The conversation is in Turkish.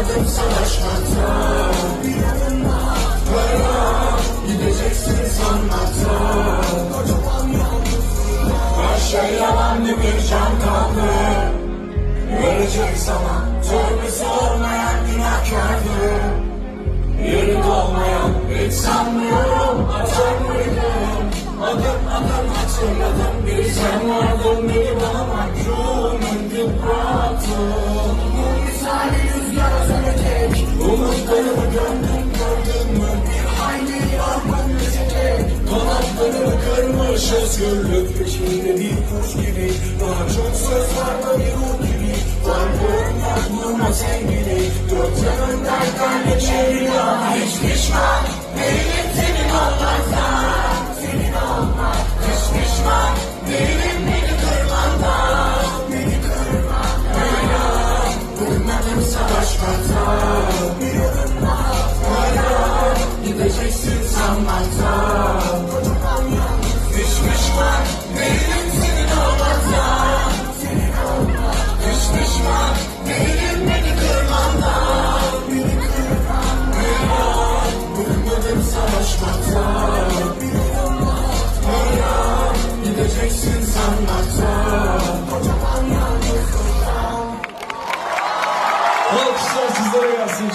Doymadım savaşmaktan Bir adım daha Dayan Gideceksin yalnızlık Her şey yalandı bir can kaldı Verecek zaman Tövbesi olmayan günahkardı Yeri dolmayan hiç sanmıyorum Atar mıydım Adım adım hatırladım Bir sen vardın beni bana mahkum edip bıraktın özgürlük peşinde değil kuş gibi. Daha çok söz var da bir ruh gibi. Varlığın varlığıma sevgili. Dört yanından kalbe çeviriyor. Hiç pişman değilim senin olmazsa. Senin olmaz. Hiç pişman değilim beni kırmanda Beni kırmanda Hala Durmadım savaş hata Bir yolum var Hala Gideceksin sanmakta Alkışlar sizlere gelsin.